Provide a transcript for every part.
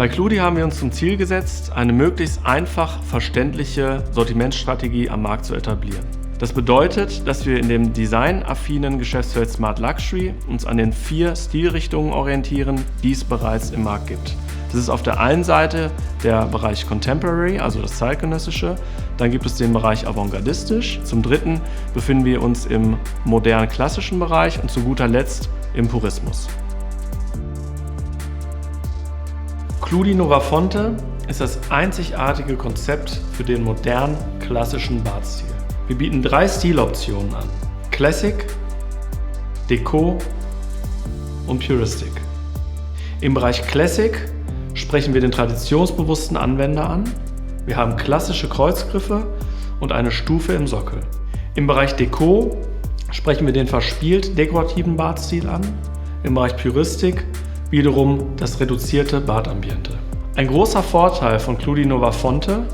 Bei Cludi haben wir uns zum Ziel gesetzt, eine möglichst einfach verständliche Sortimentsstrategie am Markt zu etablieren. Das bedeutet, dass wir in dem designaffinen Geschäftsfeld Smart Luxury uns an den vier Stilrichtungen orientieren, die es bereits im Markt gibt. Das ist auf der einen Seite der Bereich Contemporary, also das zeitgenössische. Dann gibt es den Bereich Avantgardistisch. Zum dritten befinden wir uns im modern klassischen Bereich und zu guter Letzt im Purismus. Cludi Nova Fonte ist das einzigartige Konzept für den modernen klassischen Badstil. Wir bieten drei Stiloptionen an. Classic, Deco und Puristic. Im Bereich Classic sprechen wir den traditionsbewussten Anwender an. Wir haben klassische Kreuzgriffe und eine Stufe im Sockel. Im Bereich Deco sprechen wir den verspielt dekorativen Badstil an. Im Bereich Puristik wiederum das reduzierte Badambiente. Ein großer Vorteil von Cludi Nova Fonte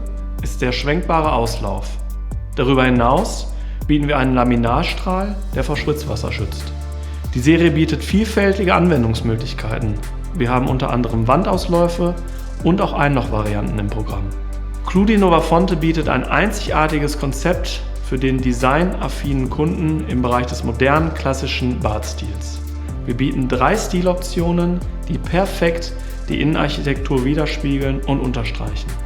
ist der schwenkbare Auslauf. Darüber hinaus bieten wir einen Laminarstrahl, der vor Spritzwasser schützt. Die Serie bietet vielfältige Anwendungsmöglichkeiten. Wir haben unter anderem Wandausläufe und auch Einlochvarianten im Programm. Cludi Nova Fonte bietet ein einzigartiges Konzept für den designaffinen Kunden im Bereich des modernen klassischen Badstils. Wir bieten drei Stiloptionen, die perfekt die Innenarchitektur widerspiegeln und unterstreichen.